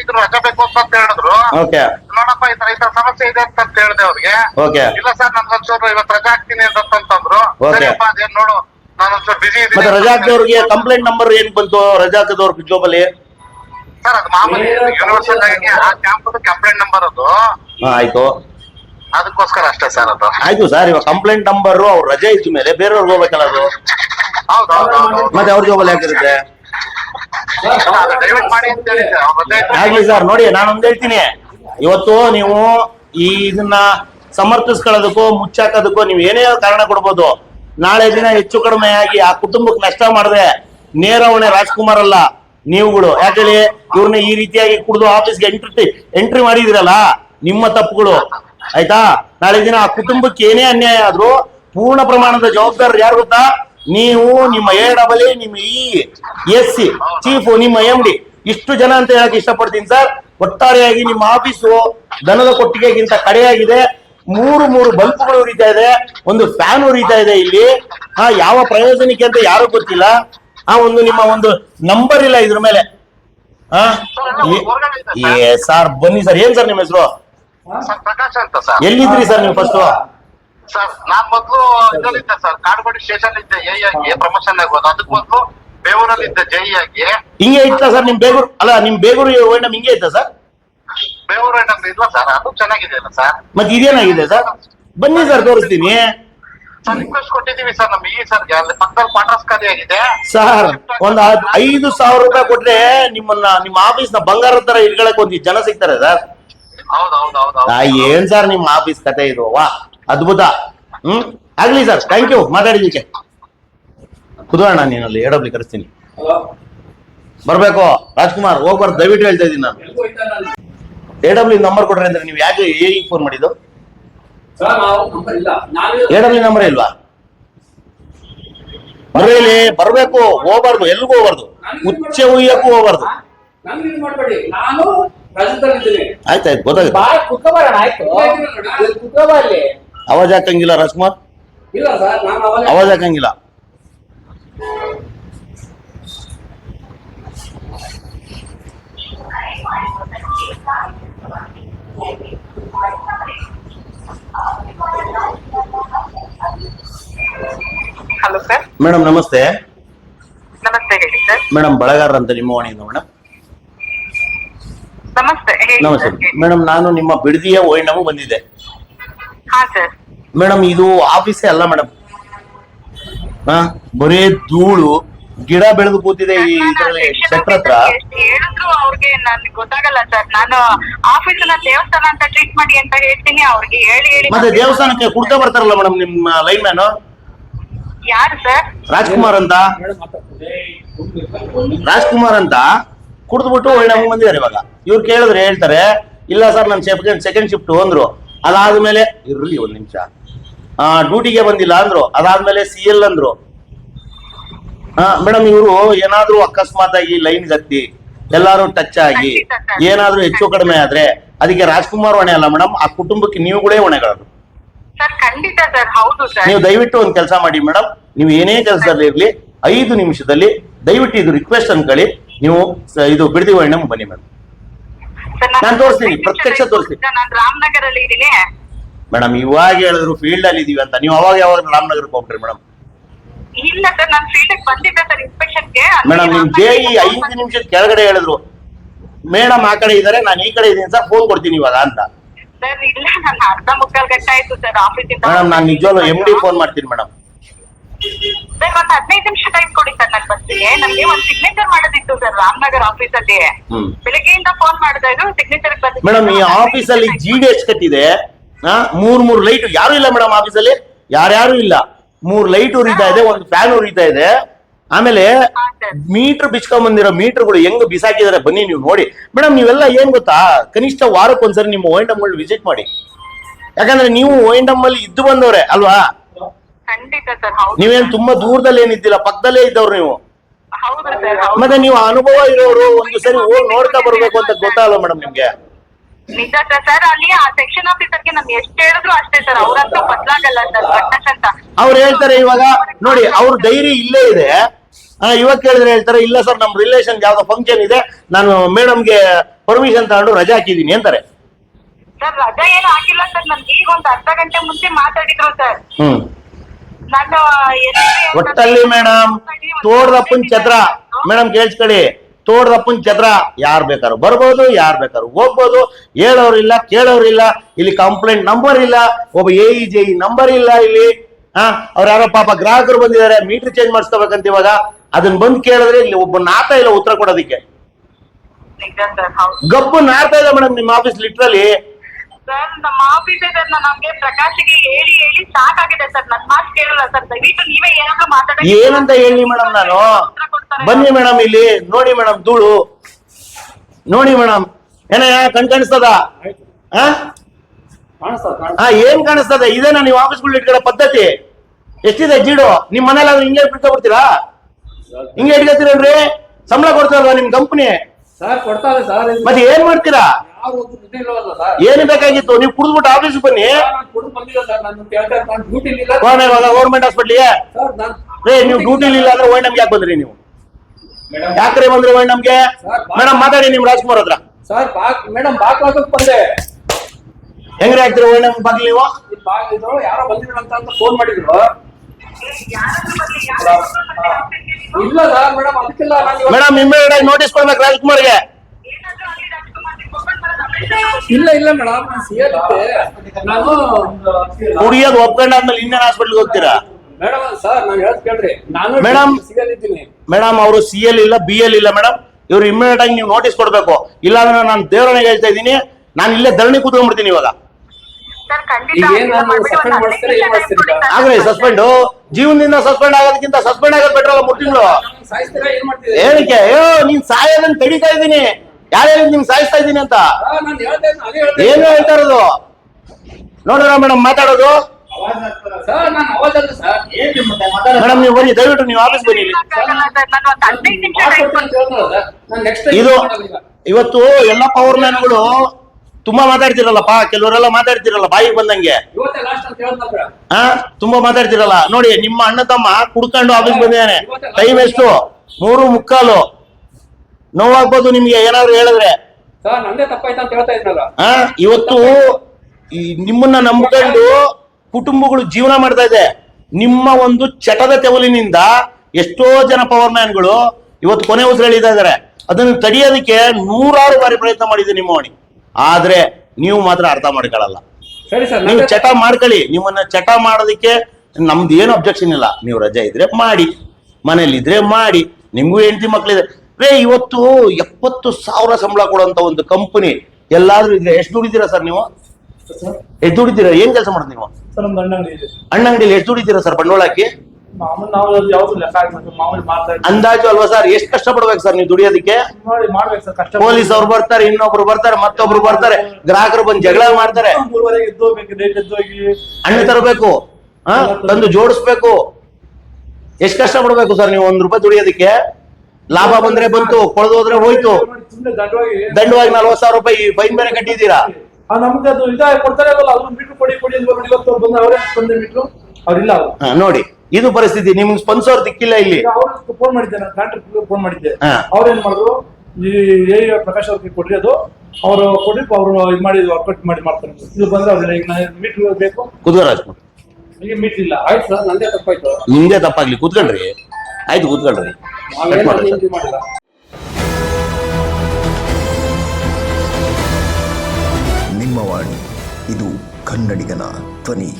ಇದ್ರು ರಜೆ ಬೇಕು ಅಂತ ಹೇಳಿದ್ರು. ಓಕೆ. ನೋಡಪ್ಪ ಈ ತರ ಈ ತರ ಸಮಸ್ಯೆ ಇದೆ ಅಂತ ಹೇಳಿದೆ ಅವ್ರಿಗೆ. ಓಕೆ. ಇಲ್ಲ ಸರ್ ನನ್ ಒಂಚೂರು ಇವತ್ತು ರಜಾ ಹಾಕ್ತೀನಿ ಅಂತಂದ್ರು Okay. ಸರಿಯಪ್ಪ ಅದೇನ್ ನೋಡು ನಾನು ಒಂಚೂರು ಬಿಸಿ ಮತ್ತೆ ರಜಾ ಹಾಕಿದವ್ರಿಗೆ ಕಂಪ್ಲೇಂಟ್ ನಂಬರ್ ಏನ್ ಬಂತು? ರಜಾ ಹಾಕಿದವ್ರ ಜೋಬಲ್ಲಿ ಸರ್ ಅದು ಮಾಮೂಲಿ ಯೂನಿವರ್ಸಲ್ ಆಗಿ ಆ ಕ್ಯಾಂಪ್ ಕಂಪ್ಲೇಂಟ್ ನಂಬರ್ ಅದು. ಹಾ ಆಯ್ತು. ಅದಕ್ಕೋಸ್ಕರ ಅಷ್ಟೇ ಸರ್ ಅದು. ಆಯ್ತು ಸರ್ ಇವಾಗ ಕಂಪ್ಲೇಂಟ್ ನಂಬರ್ ಅವ್ರು ರಜೆ ಇದ್ದ ಮೇಲೆ ಬೇರೆಯವ್ರಿಗೆ ಹೋಗ್ಬೇಕಲ್ಲ ಅದು. ಹೌದು ಹೌದು ಹೌದು. ಮತ್ತೆ ಅವ್ರ ಜೋಬಲ್ಲಿ ಹಾಕಿರುತ್ತೆ ದಯವಿಟ್ಟು ಇದ್ರೆ ಆಗ್ಲಿ ಸರ್. ನೋಡಿ, ನಾನು ಒಂದ್ ಹೇಳ್ತೀನಿ. ಇವತ್ತು ನೀವು ಈ ಇದನ್ನ ಸಮರ್ಥಿಸ್ಕೊಳ್ಳೋದಕ್ಕೂ, ಮುಚ್ಚಾಕೋದಕ್ಕೂ ನೀವು ಏನೇ ಕಾರಣ ಕೊಡ್ಬೋದು. ನಾಳೆ ದಿನ ಹೆಚ್ಚು ಕಡಿಮೆ ಆಗಿ ಆ ಕುಟುಂಬಕ್ಕೆ ನಷ್ಟ ಮಾಡದೆ ನೇರ ಹೊಣೆ ರಾಜ್ಕುಮಾರ್ ಅಲ್ಲ, ನೀವುಗಳು. ಯಾಕೇಳಿ ಇವ್ರನ್ನ ಈ ರೀತಿಯಾಗಿ ಕುಡಿದು ಆಫೀಸ್ಗೆ ಎಂಟ್ರಿ ಎಂಟ್ರಿ ಮಾಡಿದಿರಲ್ಲ, ನಿಮ್ಮ ತಪ್ಪುಗಳು. ಆಯ್ತಾ? ನಾಳೆ ದಿನ ಆ ಕುಟುಂಬಕ್ಕೆ ಏನೇ ಅನ್ಯಾಯ ಆದ್ರೂ ಪೂರ್ಣ ಪ್ರಮಾಣದ ಜವಾಬ್ದಾರಿ ಯಾರು ಗೊತ್ತಾ? ನೀವು ನಿಮ್ಮ ಎ ಡಬಲ್ ನಿಮ್ಮ ಇ ಎಸ್ ಸಿ ಚೀಫ್ ನಿಮ್ಮ ಎಂ ಡಿ ಇಷ್ಟು ಜನ ಅಂತ ಹೇಳಕ್ ಇಷ್ಟಪಡ್ತೀನಿ ಸರ್. ಒಟ್ಟಾರೆಯಾಗಿ ನಿಮ್ಮ ಆಫೀಸು ದನದ ಕೊಟ್ಟಿಗೆಗಿಂತ ಕಡೆಯಾಗಿದೆ. ಮೂರು ಮೂರು ಬಲ್ಪ್ಗಳು ಉರಿತಾ ಇದೆ. ಒಂದು ಫ್ಯಾನ್ ಉರಿತಾ ಇದೆ ಇಲ್ಲಿ. ಹಾ ಯಾವ ಪ್ರಯೋಜನಕ್ಕೆ ಅಂತ ಯಾರು ಗೊತ್ತಿಲ್ಲ. ಆ ಒಂದು ನಿಮ್ಮ ಒಂದು ನಂಬರ್ ಇಲ್ಲ ಇದ್ರ ಮೇಲೆ. ಆ ಏ ಸರ್ ಬನ್ನಿ ಸರ್ ಏನ್ ಸರ್ ನಿಮ್ಮ ಹೆಸರು? ಎಲ್ಲಿದ್ರಿ ಸರ್ ನೀವು ಫಸ್ಟ್ ಸರ್ ನಾನ್ ಮೊದ್ಲು ಇದ್ರಲ್ಲಿದ್ದೆ ಸರ್. ಕಾಡುಗೋಡಿ ಸ್ಟೇಷನ್ ಇದ್ದೆ ಎ ಆಗಿ ಪ್ರಮೋಷನ್ ಆಗೋದು ಅದಕ್ಕೆ ಮೊದ್ಲು ಬೇವೂರಲ್ಲಿ ಇದ್ದೆ ಜೈ ಆಗಿ ಹಿಂಗೆ ಇತ್ತ ಸರ್ ನಿಮ್ ಬೇಗೂರು ಅಲ್ಲ ನಿಮ್ ಬೇಗೂರು ಓಯ್ನಮ್ ಹಿಂಗೆ ಇತ್ತ ಸರ್? ಬೇವೂರು ನಮ್ದು ಇಲ್ಲ ಸರ್? ಅದು ಚೆನ್ನಾಗಿದೆ ಅಲ್ಲ ಸರ್. ಮತ್ತೆ ಇದೇನಾಗಿದೆ ಸರ್? ಬನ್ನಿ ಸರ್ ತೋರಿಸ್ತೀನಿ. ಸರ್ ರಿಕ್ವೆಸ್ಟ್ ಸರ್ ನಮಗೆ. ಈ ಸರ್ಗೆ ಅಲ್ಲಿ ಪಕ್ಕದಲ್ಲಿ ಕ್ವಾರ್ಟರ್ಸ್ ಖಾಲಿ ಆಗಿದೆ. ಸರ್ ಒಂದ್ ಹದ್- ಐದು ಸಾವಿರ ರೂಪಾಯಿ ಕೊಟ್ರೆ ನಿಮ್ಮನ್ನ ನಿಮ್ಮ ಆಫೀಸ್ನ ಬಂಗಾರ ತರ ಇಟ್ಕೊಳಕ್ ಒಂದ್ ಜನ ಸಿಗ್ತಾರೆ ಸರ್. ಹೌದು ಹೌದು ಹೌದು ಆ, ಏನ್ ಸರ್ ನಿಮ್ಮ ಆಫೀಸ್ ಕತೆ ಇದು? ವಾ. ಅದ್ಭುತ. ಹ್ಮ್? ಆಗ್ಲಿ ಸರ್ ಥ್ಯಾಂಕ್ ಯು ಮಾತಾಡಿದಕ್ಕೆ ಕುದೋಣ ನೀನಲ್ಲಿ ಎಡಬ್ಲಿ ಕರೆಸ್ತೀನಿ. ಬರ್ಬೇಕು. ರಾಜ್ಕುಮಾರ್ ಹೋಗ್ಬಾರ್ದು ದಯವಿಟ್ಟು ಹೇಳ್ತಾ ಇದ್ದೀನಿ ನಾನು. ಎ ಡಬ್ಲ್ಯೂ ನಂಬರ್ ಕೊಡ್ರಿ ಅಂದ್ರೆ ನೀವು ಯಾಕೆ ಹೇಗೆ ಫೋನ್ ಮಾಡಿದ್ದು? ಸರ್ ನಾವು ನಂಬರ್ ಇಲ್ಲ. ನಾನು ಎ ಡಬ್ಲ್ಯೂ ನಂಬರ್ ಇಲ್ವಾ? ಬರ್ರಿ ಬರ್ಬೇಕು. ಹೋಗ್ಬಾರ್ದು ಎಲ್ಗೂ ಹೋಗ್ಬಾರ್ದು. ಉಚ್ಚೆ ಉಯ್ಯಕ್ಕೂ ಹೋಗ್ಬಾರ್ದು. ನನ್ಗೆ ಇದು ಮಾಡ್ಬೇಡಿ. ನಾನು ರಾಜ್ಯದಲ್ಲಿದ್ದೀನಿ ಆಯ್ತಾಯ್ತು ಗೊತ್ತಾಗುತ್ತೆ ಅವಾಜ್ ಹಾಕಂಗಿಲ್ಲ ರಾಜ್ಕುಮಾರ್? ಇಲ್ಲ ಸರ್ ನಾನು ಅವಾಗ ಅವಾಜ್ ಹಾಕಂಗಿಲ್ಲ. Hello sir. ಮೇಡಮ್ ನಮಸ್ತೆ. ನಮಸ್ತೆ ಹೇಳಿ ಸರ್. ಮೇಡಮ್ ಬಳಗಾರ ಅಂತ ನಿಮ್ಮ ಓಣಿಯಿಂದ ಮೇಡಮ್? ನಮಸ್ತೆ ಹೇಳಿ ನಮಸ್ತೆ. ಮೇಡಮ್ ನಾನು ನಿಮ್ಮ ಬಿಡದಿಯ ಓಯ್ನಮು ಬಂದಿದ್ದೆ. ಹಾ ಸರ್. ಮೇಡಮ್ ಇದು ಆಫೀಸೇ ಅಲ್ಲ ಮೇಡಮ್. ಹಾ ಬರೇ ಧೂಳು ಗಿಡ ಬೆಳೆದು ಕೂತಿದೆ ಈ ಇದರಲ್ಲಿ ಸೆಕ್ಟರ್ ಹತ್ರ. ಹೇಳಿದ್ರು ಅವ್ರಿಗೆ ನನ್ಗೆ ಗೊತ್ತಾಗಲ್ಲ ಸರ್. ನಾನು ಆಫೀಸಲ್ಲ ದೇವಸ್ಥಾನ ಅಂತ ಟ್ರೀಟ್ ಮಾಡಿ ಅಂತ ಹೇಳ್ತೀನಿ ಅವ್ರಿಗೆ. ಹೇಳಿ ಹೇಳಿ ಮತ್ತೆ ದೇವಸ್ಥಾನಕ್ಕೆ ಕುಡ್ತಾ ಬರ್ತಾರಲ್ಲ ಮೇಡಮ್ ನಿಮ್ಮ ಲೈನ್ ಮ್ಯಾನ್ ಯಾರು ಸರ್? ರಾಜ್ಕುಮಾರ್ ಅಂತ? ರಾಜ್ಕುಮಾರ್ ಅಂತ? ಕುಡಿದ್ಬಿಟ್ಟು ಒಳ್ಳೆ ಬಂದಿದ್ದಾರೆ ಇವಾಗ. ಇವ್ರು ಕೇಳಿದ್ರೆ ಹೇಳ್ತಾರೆ ಇಲ್ಲ ಸರ್ ನಾನು ಸೆಕೆಂಡ್ ಸೆಕೆಂಡ್ ಶಿಫ್ಟ್ ಅಂದ್ರು. ಅದಾದ್ಮೇಲೆ ಇರ್ಲಿ ಒಂದ್ ನಿಮಿಷ. ಡ್ಯೂಟಿಗೆ ಬಂದಿಲ್ಲ ಅಂದ್ರು. ಅದಾದ್ಮೇಲೆ ಸಿ ಎಲ್ ಅಂದ್ರು. ಮೇಡಮ್ ಇವರು ಏನಾದ್ರೂ ಅಕಸ್ಮಾತ್ ಆಗಿ ಲೈನ್ ಗತ್ತಿ ಎಲ್ಲಾರು ಟಚ್ ಆಗಿ ಏನಾದ್ರೂ ಹೆಚ್ಚು ಕಡಿಮೆ ಆದ್ರೆ ಅದಕ್ಕೆ ರಾಜ್ಕುಮಾರ್ ಹೊಣೆ ಅಲ್ಲ ಮೇಡಮ್ ಆ ಕುಟುಂಬಕ್ಕೆ ಹೊಣೆಗಳು ಸರ್ ಹೌದು ಸರ್. ನೀವು ದಯವಿಟ್ಟು ಒಂದು ಕೆಲಸ ಮಾಡಿ ಮೇಡಮ್ ನೀವು ಏನೇ ಕೆಲಸದಲ್ಲಿ ಇರ್ಲಿ ಐದು ನಿಮಿಷದಲ್ಲಿ ದಯವಿಟ್ಟು ಇದು ರಿಕ್ವೆಸ್ಟ್ ಅನ್ಕೊಳ್ಳಿ ನೀವು ಇದು ಬಿಡದಿ ಹೊಣೆ ಬನ್ನಿ ಮೇಡಮ್ ನಾನು ತೋರಿಸ್ತೀನಿ, ಪ್ರತ್ಯಕ್ಷ ತೋರಿಸ್ತೀನಿ. ನಾನು ಇದ್ದೀನಿ ಮೇಡಮ್ ಇವಾಗ ಹೇಳಿದ್ರು ಫೀಲ್ಡ್ ಅಲ್ಲಿ ಇದೀವಿ ಅಂತ. ನೀವು ಅವಾಗ ಯಾವಾಗ ರಾಮನಗರಕ್ಕೆ ಹೋಗ್ರಿ ಮೇಡಮ್ ಇಲ್ಲ ಸರ್ ನಾನು ಫೀಲ್ಡ್ ಬಂದಿದ್ದೆ ಸರ್ ಇನ್ಸ್ಪೆಕ್ಷನ್ಗೆ ಮೇಡಮ್ ನಿಮ್ ಜೆ ಇ ಐದು ನಿಮಿಷದ ಕೆಳಗಡೆ ಹೇಳಿದ್ರು. ಮೇಡಮ್ ಆ ಕಡೆ ಇದಾರೆ ನಾನು ಈ ಕಡೆ ಇದ್ದೀನಿ ಸರ್ ಫೋನ್ ಕೊಡ್ತೀನಿ ಇವಾಗ ಅಂತ. ಸರ್ ಇಲ್ಲ ನಾನು ಅರ್ಧ ಮುಕ್ಕಾಲ್ ಗಂಟೆ ಆಯ್ತು ಸರ್ ಆಫೀಸಿಂದ ಮೇಡಮ್ ನಾನು ನಿಜವಾಗ್ಲೂ ಎಂ ಡಿ ಫೋನ್ ಮಾಡ್ತೀನಿ ಮೇಡಮ್ ಸರ್ ಒಂದ್ ಹದಿನೈದು ನಿಮಿಷ ಟೈಮ್ ಕೊಡಿ ಸರ್ ನಾನು ಬರ್ತೀನಿ ನಮ್ಗೆ ಒಂದ್ ಸಿಗ್ನೇಚರ್ ಮಾಡೋದಿತ್ತು ಸರ್ ರಾಮನಗರ್ ಆಫೀಸ್ ಅಲ್ಲಿ. ಬೆಳಗ್ಗೆಯಿಂದ ಫೋನ್ ಮಾಡಿದಾಗ ಸಿಗ್ನೇಚರ್ ಮೇಡಮ್ ಈ ಆಫೀಸಲ್ಲಿ ಜಿ ಡಿ ಎಚ್ ಕಟ್ಟಿದೆ. ಮೂರ್ ಮೂರ್ ಲೈಟ್ ಯಾರು ಇಲ್ಲ ಮೇಡಮ್ ಆಫೀಸಲ್ಲಿ ಯಾರ್ಯಾರು ಇಲ್ಲ. ಮೂರ್ ಲೈಟ್ ಉರಿತಾ ಇದೆ ಒಂದು ಫ್ಯಾನ್ ಉರಿತಾ ಇದೆ. ಆಮೇಲೆ. ಮೀಟರ್ ಬಿಚ್ಕೊಂಡ್ ಬಂದಿರೋ ಮೀಟರ್ಗಳು ಹೆಂಗ್ ಬಿಸಾಕಿದಾರೆ ಬನ್ನಿ ನೀವು ನೋಡಿ. ಮೇಡಮ್ ನೀವೆಲ್ಲ ಏನ್ ಗೊತ್ತಾ? ಕನಿಷ್ಠ ವಾರಕ್ಕೊಂದ್ಸರಿ ನಿಮ್ಮ ಅಮ್ಮಲ್ಲಿ ವಿಸಿಟ್ ಮಾಡಿ. ಯಾಕಂದ್ರೆ ನೀವು ಓಎಂಡಮ್ ಅಲ್ಲಿ ಇದ್ದು ಬಂದವ್ರೆ ಅಲ್ವಾ? ನೀವೇನ್ ತುಂಬಾ ದೂರದಲ್ಲಿ ಏನಿದ್ದಿಲ್ಲ ಪಕ್ಕದಲ್ಲೇ ಇದ್ದವ್ರು ನೀವು. ಮತ್ತೆ ನೀವು ಅನುಭವ ಇರೋರು ಒಂದು ಸರಿ ಹೋಗಿ ನೋಡ್ತಾ ಬರ್ಬೇಕು ಅಂತ ಗೊತ್ತಾಗಲ್ಲ ಮೇಡಮ್ ನಿಮ್ಗೆ? ನಿಜ ಸರ್ ಅಲ್ಲಿ ಆ ಸೆಕ್ಷನ್ ಆಫೀಸರ್ಗೆ ನಮ್ ಎಷ್ಟು ಹೇಳಿದ್ರು ಅಷ್ಟೇ ಸರ್ ಅವ್ರಂತೂ ಬದಲಾಗಲ್ಲ ಸರ್ ಪ್ರಕಾಶ್ ಅಂತ. ಅವ್ರು ಹೇಳ್ತಾರೆ ಇವಾಗ ನೋಡಿ ಅವ್ರ ಧೈರ್ಯ ಇಲ್ಲೇ ಇದೆ. ಆ, ಇವಾಗ ಕೇಳಿದ್ರೆ ಹೇಳ್ತಾರೆ ಇಲ್ಲ ಸರ್ ನಮ್ ರಿಲೇಷನ್ ಯಾವ್ದೋ ಫಂಕ್ಷನ್ ಇದೆ ನಾನು ಮೇಡಮ್ಗೆ ಪರ್ಮಿಷನ್ ತಗೊಂಡು ರಜೆ ಹಾಕಿದೀನಿ ಅಂತಾರೆ. ಸರ್ ರಜಾ ಏನು ಹಾಕಿಲ್ಲ ಸರ್ ನಮ್ಗೆ ಈಗ ಒಂದ್ ಅರ್ಧ ಗಂಟೆ ಮುಂಚೆ ಮಾತಾಡಿದ್ರು ಸರ್. ಹ್ಮ್. ನಾನು ಎಲ್ಲಿ ಒಟ್ಟಲ್ಲಿ ಮೇಡಮ್ ತೋಡ್ದಪ್ಪನ್ ಛತ್ರ. ಮೇಡಮ್ ಕೇಳಿಸ್ಕೊಳ್ಳಿ. ತೋಡ್ದಪ್ಪನ್ ಚದ್ರ ಯಾರ್ ಬೇಕಾದ್ರು ಬರ್ಬೋದು ಯಾರ್ ಬೇಕಾದ್ರು ಹೋಗ್ಬೋದು ಹೇಳೋರಿಲ್ಲ ಕೇಳೋರಿಲ್ಲ ಇಲ್ಲಿ ಕಂಪ್ಲೇಂಟ್ ನಂಬರ್ ಇಲ್ಲ ಒಬ್ಬ A E J E number ಇಲ್ಲ ಇಲ್ಲಿ ಹಾ ಅವ್ರ ಯಾರೋ ಪಾಪ ಗ್ರಾಹಕರು ಬಂದಿದ್ದಾರೆ ಮೀಟರ್ ಚೇಂಜ್ ಮಾಡಿಸ್ಕೋಬೇಕಂತ ಇವಾಗ ಅದನ್ನ ಬಂದ್ ಕೇಳಿದ್ರೆ ಇಲ್ಲಿ ಒಬ್ಬ ನಾತ ಇಲ್ಲ ಉತ್ತರ ಕೊಡೋದಕ್ಕೆ. ಗಬ್ಬು ನಾಡ್ತಾ ಇಲ್ಲ ಮೇಡಮ್ ನಿಮ್ಮ ಆಫೀಸ್ ಲಿಟ್ರಲಿ ಸರ್ ನಮ್ಮ ಆಫೀಸ್ ಇದೆ ನಮ್ಗೆ ಪ್ರಕಾಶ್ಗೆ ಹೇಳಿ ಹೇಳಿ ಆಗಿದೆ ಸರ್. ನನ್ ಮಾತು ಕೇಳಲ್ಲ ಸರ್. ದಯವಿಟ್ಟು ನೀವೇ ಏನಾದ್ರೂ ಮಾತಾಡಿ ಏನಂತ ಹೇಳಿ ಮೇಡಮ್ ನಾನು? ಬನ್ನಿ ಮೇಡಮ್ ಇಲ್ಲಿ. ನೋಡಿ ಮೇಡಮ್ ಧೂಳು. ನೋಡಿ ಮೇಡಮ್. ಏನಯ್ಯ ಕಣ್ ಕಾಣಿಸ್ತದ? ಆ? ಕಾಣಿಸ್ತದೆ ಆ ಏನ್ ಕಾಣಿಸ್ತದೆ? ಇದೇನ ನೀವು ಆಫೀಸ್ಗಳು ಇಟ್ಕೊಳ್ಳೋ ಪದ್ಧತಿ? ಎಷ್ಟಿದೆ ಜೀಡು? ನಿಮ್ ಮನೇಲಿ ಆದ್ರೆ ಹಿಂಗೆ ಬಿಡ್ತೀರಾ ಹಿಂಗೆ ಇಟ್ಕೊತೀರಲ್ರಿ ಸಂಬಳ ಕೊಡ್ತಾರಲ್ವಾ ನಿಮ್ ಕಂಪ್ನಿ ಸರ್ ಕೊಡ್ತಾರೆ ಸರ್. ಮತ್ತೆ ಏನ್ ಮಾಡ್ತೀರಾ? ಏನು ಬೇಕಾಗಿತ್ತು? ನೀವು ಕುಡಿದ್ಬಿಟ್ಟು ಆಫೀಸ್ ಬನ್ನಿ. ಗೌರ್ಮೆಂಟ್ ಹಾಸ್ಪಿಟ್ಲಿಗೆ ಸರ್ ನಾನು ರೇ ನೀವು ಡ್ಯೂಟಿ ಇಲ್ಲ ಅಂದ್ರೆ ಓಯ್ ನಮ್ಗೆ ಯಾಕೆ ಬಂದ್ರಿ ನೀವು? ಯಾಕ್ರೆ ಬಂದ್ರಿ ಓಯ್ ನಮ್ಗೆ? ಮೇಡಮ್ ಮಾತಾಡಿ ನಿಮ್ ರಾಜ್ಕುಮಾರ್ ಹತ್ರ. ಮೇಡಮ್ ಬಂದೆ. ಹೆಂಗ್ರಿ ಆಗ್ತೀರಿ ಓಯ್ ನಮ್ಗೆ ಬಾಗ್ಲಿ ನೀವು? ಯಾರೋ ಬಂದಿದ್ರು ಅಂತ ಅಂತ ಫೋನ್ ಮಾಡಿದ್ರು. ಇಲ್ಲ ಸರ್ ಮೇಡಮ್ ಅದಕ್ಕೆಲ್ಲ ಮೇಡಮ್ ಇಮ್ಮಿಡಿಯೇಟ್ ನೋಟಿಸ್ ಕೊಡ್ಬೇಕು ರಾಜ್ಕುಮಾರ್ಗೆ. ಇಲ್ಲ ಇಲ್ಲ ಮೇಡಮ್ ಸಿಗುತ್ತೆ ನಾನು ಕುಡಿಯೋದು ಒಪ್ಕೊಂಡಾದ್ಮೇಲೆ ಇಂಡಿಯನ್ ಹಾಸ್ಪಿಟಲ್ಗೆ ಹೋಗ್ತೀರಾ? ಮೇಡಮ್ ಸರ್ ನಾನು ಹೇಳ್ತ ಕೇಳ್ರಿ. ನಾನು ಮೇಡಮ್ ಸಿಗಲಿದ್ದೀನಿ ಮೇಡಮ್ ಅವರು ಸಿ ಎಲ್ ಇಲ್ಲ ಬಿ ಎಲ್ ಇಲ್ಲ ಮೇಡಮ್ ಇವ್ರು ಇಮ್ಮಿಡಿಯೇಟ್ ಆಗಿ ನೀವು ನೋಟಿಸ್ ಕೊಡ್ಬೇಕು. ಇಲ್ಲಾಂದ್ರೆ ನಾನು ದೇವರನ್ನ ಹೇಳ್ತಾ ಇದ್ದೀನಿ. ನಾನು ಇಲ್ಲೇ ಧರಣಿ ಕೂತ್ಕೊಂಡ್ಬಿಡ್ತೀನಿ ಇವಾಗ. ಸರ್ ಖಂಡಿತ ಈಗ ನಾನು suspend ಮಾಡ್ತೀರಾ, ಏನ್ ಮಾಡ್ತೀರಾ ಈಗ? ಆಗ್ರಿ ಸಸ್ಪೆಂಡ್ ಜೀವನದಿಂದ ಸಸ್ಪೆಂಡ್ ಆಗೋದಕ್ಕಿಂತ ಸಸ್ಪೆಂಡ್ ಆಗೋದು ಬೆಟ್ರಲ್ಲ ಅಲ್ಲ ಮೂರ್ ತಿಂಗಳು? ಏನಕ್ಕೆ? ಅಯ್ಯೋ ನೀನ್ ಸಾಯೋದನ್ನ ತಡಿತಾ ಇದ್ದೀನಿ. ಯಾರು ಹೇಳಿದ್ ನಿಮ್ಗೆ ಸಾಯಿಸ್ತಾ ಇದ್ದೀನಿ ಅಂತ. ಏನು. ಹೇಳ್ತಾ ಇರೋದು? ನೋಡ್ರ ಮೇಡಮ್ ಮಾತಾಡೋದು. ಸರ್ ನಾನು ಅವಾಜಲ್ಲ ಸರ್. ಮೇಡಮ್ ನೀವು ಬನ್ನಿ ದಯವಿಟ್ಟು ನೀವು ಆಫೀಸ್ ಬನ್ನಿ. ಇದು ಇವತ್ತು ಎಲ್ಲ ಪವರ್ ಮ್ಯಾನ್ಗಳು ತುಂಬಾ ಮಾತಾಡ್ತಿರಲ್ಲಪ್ಪ ಕೆಲವರೆಲ್ಲ ಮಾತಾಡ್ತಿರಲ್ಲ ಬಾಯಿಗೆ ಬಂದಂಗೆ. ಹಾ ತುಂಬಾ ಮಾತಾಡ್ತಿರಲ್ಲ. ನೋಡಿ ನಿಮ್ಮ ಅಣ್ಣ ತಮ್ಮ ಕುಡ್ಕೊಂಡು ಆಫೀಸ್ ಬಂದಿದ್ದಾನೆ. ಟೈಮ್ ಎಷ್ಟು? ಮೂರು ಮುಕ್ಕಾಲು. ನೋವಾಗ್ಬೋದು ನಿಮ್ಗೆ ಏನಾದ್ರು ಹೇಳಿದ್ರೆ. ಸರ್ ನಂದೇ ತಪ್ಪಾಯ್ತು ಅಂತ ಹೇಳ್ತಾ ಇದ್ನಲ್ಲ. ಆ ಇವತ್ತು ಈ ನಿಮ್ಮನ್ನ ನಂಬಿಕೊಂಡು ಕುಟುಂಬಗಳು ಜೀವನ ಮಾಡ್ತಾ ಇದೆ. ನಿಮ್ಮ ಒಂದು ಚಟದ ತೆವಲಿನಿಂದ ಎಷ್ಟೋ ಜನ ಪವರ್ ಮ್ಯಾನ್ಗಳು ಇವತ್ತು ಕೊನೆ ಉಸಿರೆಳಿತಾ ಇದಾರೆ. ಅದನ್ನು ತಡೆಯೋದಕ್ಕೆ ನೂರಾರು ಬಾರಿ ಪ್ರಯತ್ನ ಮಾಡಿದೆ ನಿಮ್ಮ ಓಣಿ ಆದ್ರೆ ನೀವು ಮಾತ್ರ ಅರ್ಥ ಮಾಡ್ಕೊಳ್ಳಲ್ಲ. ಸರಿ ಸರ್ ನೀವು ಚಟ ಮಾಡ್ಕೊಳ್ಳಿ. ನಿಮ್ಮನ್ನ ಚಟ ಮಾಡೋದಕ್ಕೆ ನಮ್ದು ಏನು ಅಬ್ಜೆಕ್ಷನ್ ಇಲ್ಲ. ನೀವು ರಜೆ ಇದ್ರೆ ಮಾಡಿ ಮನೇಲಿ ಇದ್ರೆ ಮಾಡಿ ನಿಮ್ಗೂ ಹೆಂಡತಿ ಮಕ್ಳಿದೆ ರೇ ಇವತ್ತು ಎಪ್ಪತ್ತು ಸಾವಿರ ಸಂಬಳ ಕೊಡುವಂತ ಒಂದು ಕಂಪನಿ ಎಲ್ಲಾದ್ರೂ ಇದ್ರೆ ಎಷ್ಟು ದುಡಿದೀರಾ ಸರ್ ನೀವು? ಎಷ್ಟು ದುಡಿದಿರಾ ಏನ್ ಕೆಲಸ ಮಾಡೋದು ನೀವು? ಸರ್ ನಮ್ದು ಇದೆ. ಅಣ್ಣ ಎಷ್ಟು ದುಡಿತೀರಾ ಸರ್ ಬಂಡವಾಳ ಹಾಕಿ ಮಾಮೂಲಿ ನಾವು ಅದು ಯಾವ್ದು ಲೆಕ್ಕ ಹಾಕ್ಬೇಕು ಮಾಮೂಲಿ ಮಾತಾಡಿ ಅಂದಾಜು ಅಲ್ವಾ ಸರ್? ಎಷ್ಟು ಕಷ್ಟ ಪಡ್ಬೇಕು ಸರ್ ನೀವು ದುಡಿಯೋದಕ್ಕೆ? ಮಾಡ್ಬೇಕು ಸರ್ ಕಷ್ಟ ಪೊಲೀಸ್ ಅವ್ರು ಬರ್ತಾರೆ ಇನ್ನೊಬ್ರು ಬರ್ತಾರೆ ಮತ್ತೊಬ್ರು ಬರ್ತಾರೆ. ಗ್ರಾಹಕರು ಬಂದು ಜಗಳ ಮಾಡ್ತಾರೆ. ಮೂರುವರೆಗೆ ಎದ್ದು ಹೋಗ್ಬೇಕು ಡೇಟ್ ಎದ್ದು ಹೋಗಿ. ಹಣ್ಣು ತರಬೇಕು ಹಾ? ತಂದು ಜೋಡಿಸ್ಬೇಕು. ಎಷ್ಟು ಕಷ್ಟ ಪಡ್ಬೇಕು ಸರ್ ನೀವು ಒಂದ್ ರೂಪಾಯಿ ದುಡಿಯೋದಕ್ಕೆ? ಲಾಭ ಬಂದ್ರೆ ಬಂತು ಕೊಳದು ಹೋದ್ರೆ ಹೋಯ್ತು. ದಂಡವಾಗಿ ನಲ್ವತ್ ಸಾವಿರ ರೂಪಾಯಿ ಫೈನ್ ಬೇರೆ ಕಟ್ಟಿದ್ದೀರಾ? ಆ ನಮ್ಗೆ ಅದು ಇದಾಗ ಕೊಡ್ತಾರೆ ಮೀಟ್ರ್ ಕೊಡಿ ಕೊಡಿ ಇವತ್ತು ಬಂದು ಅವರೇ ಮೀಟ್ರು ಅವ್ರಿಲ್ಲ ಹಾ, ನೋಡಿ ಇದು ಪರಿಸ್ಥಿತಿ ನಿಮ್ಗೆ ಸ್ಪನ್ಸರ್ ದಿಕ್ಕಿಲ್ಲ ಇಲ್ಲಿ. ಫೋನ್ ಮಾಡಿದ್ದೆ ನಾನು ಕಾಂಟ್ರಾಕ್ಟ್ ಫೋನ್ ಮಾಡಿದ್ದೆ. ಅವ್ರೇನ್ ಮಾಡಿದ್ರು ಈ ಎ ಪ್ರಕಾಶ್ ಅವ್ರಿಗೆ ಕೊಡ್ರಿ ಅದು. ಅವರು ಕೊಡಿ ಅವರು ಇದು ಮಾಡಿ ವರ್ಕೌಟ್ ಮಾಡಿ ಮಾಡ್ತಾರೆ. ಇದು ಬಂದ್ರೆ ಅವ್ರಿಗೆ ಈಗ ಮೀಟ್ರ್ ಬೇಕು. ಕುತ್ಕೊರಾಜ್ ಈಗ ಮೀಟ್ ಇಲ್ಲ. ಆಯ್ತು ಸರ್ ನಂದೇ ತಪ್ಪಾಯ್ತು. ನಿಮ್ದೇ ತಪ್ಪಾಗ್ಲಿ ಕೂತ್ಕೊಳ್ರಿ ಆಯ್ತು ಕೂತ್ಕೊಳ್ರಿ. ಮಾಡ್ರಿ ನಿಮ್ಮ ವಾಣಿ ಇದು ಕನ್ನಡಿಗನ ಧ್ವನಿ.